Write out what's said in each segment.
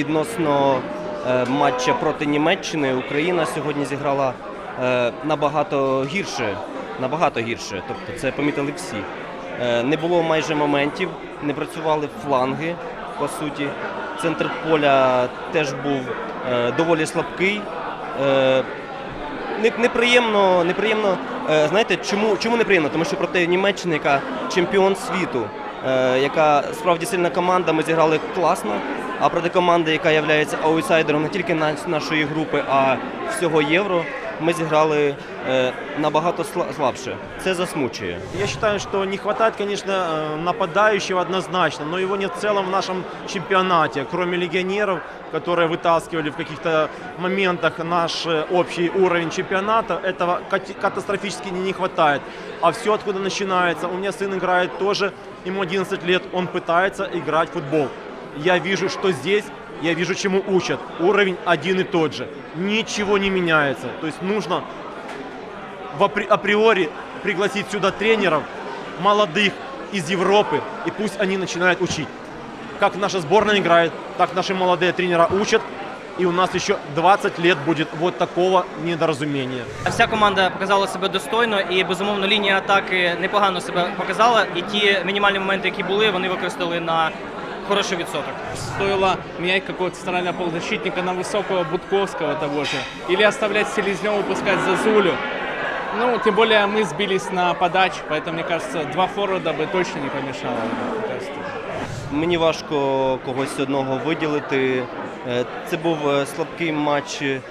відносно е, матча проти Німеччини Україна сьогодні зіграла е, набагато гірше. Набагато гірше. Тобто це помітили всі. Е, Не було майже моментів, не працювали фланги, по суті. Центр поля теж був доволі слабкий. Неприємно, неприємно. Знаєте, чому, чому неприємно? Тому що проти Німеччини, яка чемпіон світу, яка справді сильна команда, ми зіграли класно. А проти команди, яка є аутсайдером не тільки на- нашої групи, а всього євро, ми зіграли е, набагато сла- слабше. Це засмучує. Я считаю, что не хватает, конечно, э, нападающего однозначно, но его нет в целом в нашем чемпионате, кроме легионеров, которые вытаскивали в каких-то моментах наш э, общий уровень чемпионата, этого кати- катастрофически не, не хватает. А все откуда начинается? У меня сын играет тоже, ему 11 лет, он пытается играть в футбол. Я вижу, что здесь, я вижу, чему учат. Уровень один и тот же. Ничего не меняется. То есть нужно в апри- априори пригласить сюда тренеров молодых из Европы, и пусть они начинают учить. Как наша сборная играет, так наши молодые тренера учат, и у нас еще 20 лет будет вот такого недоразумения. Вся команда показала себе достойно і безумовно лінія атаки непогано себе показала. І ті мінімальні моменти, які були, вони використали на хороший відсоток. Стоило менять какого-то центрального полузащитника на высокого Будковского того же. Или оставлять Селезнева пускать Зазулю. Ну, тем более мы сбились на подаче, поэтому, мне кажется, два форварда бы точно не помешало. мне кажется. Мені важко когось одного виділити. Е, Це був е, слабкий матч е,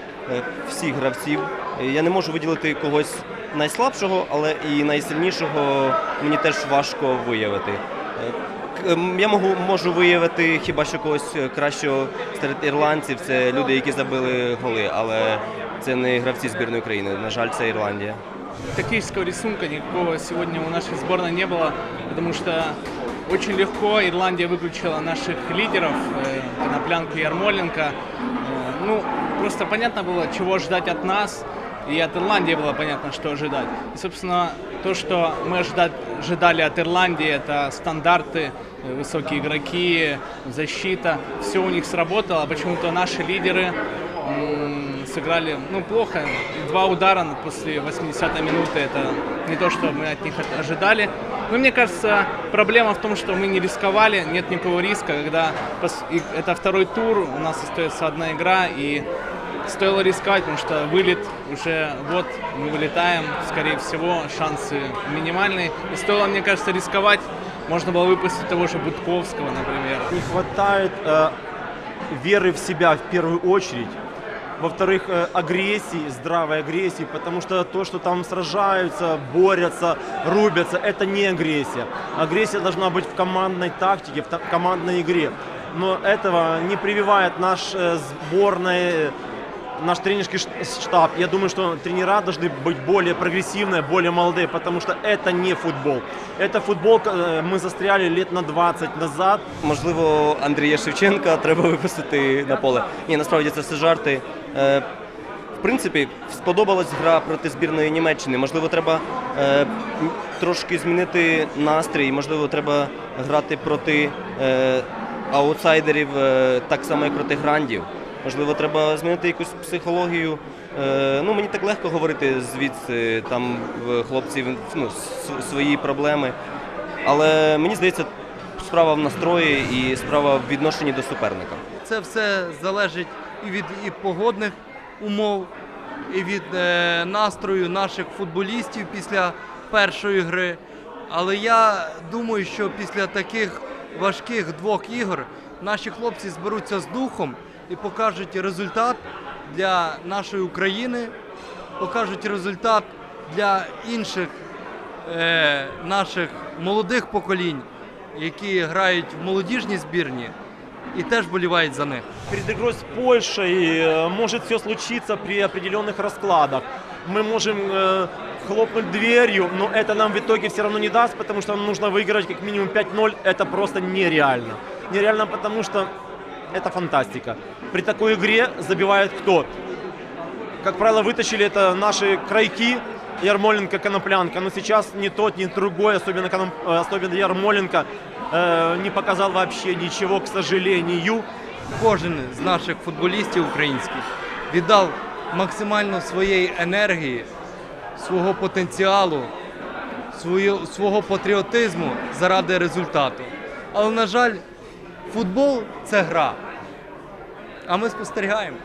всіх гравців. Е, Я не можу виділити когось найслабшого, але і найсильнішого мені теж важко виявити. Е, к- ем, Я можу, можу виявити хіба що когось е, кращого серед ірландців. Це люди, які забили голи, але це не гравці збірної України. На жаль, це Ірландія. Тактического рисунка никакого сегодня у нашей сборной не было, потому что очень легко Ирландия выключила наших лидеров, э, Коноплянку и Ярмоленко. Э, ну, просто понятно было, чего ждать от нас, и от Ирландии было понятно, что ожидать. И, собственно, то, что мы ожида- ожидали от Ирландии, это стандарты, э, высокие игроки, защита, все у них сработало, а почему-то наши лидеры сыграли ну, плохо. Два удара после 80-й минуты это не то, что мы от них ожидали. Но мне кажется, проблема в том, что мы не рисковали, нет никакого риска, когда это второй тур, у нас остается одна игра, и стоило рисковать, потому что вылет уже вот, мы вылетаем, скорее всего, шансы минимальные. И стоило, мне кажется, рисковать, можно было выпустить того же Будковского, например. Не хватает э, веры в себя в первую очередь. Во-вторых, э, агрессии, здравой агрессии, потому что то, что там сражаются, борются, рубятся, это не агрессия. Агрессия должна быть в командной тактике, в та- командной игре. Но этого не прививает наш э, сборной, наш тренерский ш- штаб. Я думаю, что тренера должны быть более прогрессивные, более молодые, потому что это не футбол. Это футбол, э, мы застряли лет на 20 назад, Можливо, Андрія Шевченка треба випустити на поле. Ні, насправді це все жарти. Е, в принципі, сподобалась гра проти збірної Німеччини. Можливо, треба е, м, трошки змінити настрій. Можливо, треба грати проти е, аутсайдерів е, так само, як проти грандів. Можливо, треба змінити якусь психологію. Е, ну, мені так легко говорити звідси, там хлопців ну, свої проблеми. Але мені здається, справа в настрої і справа в відношенні до суперника. Це все залежить і від і погодних умов, і від е, настрою наших футболістів після першої гри. Але я думаю, що після таких важких двох ігор наші хлопці зберуться з духом і покажуть результат для нашої України, покажуть результат для інших е, наших молодих поколінь, які грають в молодіжній збірні і теж болівають за них. Перед игрой с Польшей э, может все случиться при определенных раскладах. Мы можем э, хлопнуть дверью, но это нам в итоге все равно не даст, потому что нам нужно выиграть как минимум 5-0. Это просто нереально. Нереально, потому что это фантастика. При такой игре забивает кто? Как правило, вытащили это наши крайки, Ярмоленко, Коноплянка. Но сейчас ни тот, ни другой, особенно, Коноп- э, особенно Ярмоленко, э, не показал вообще ничего, к сожалению. кожен з наших футболістів українських віддав максимально своєї енергії, свого потенціалу, свою, свого патріотизму заради результату. Але, на жаль, футбол це гра. А ми спостерігаємо.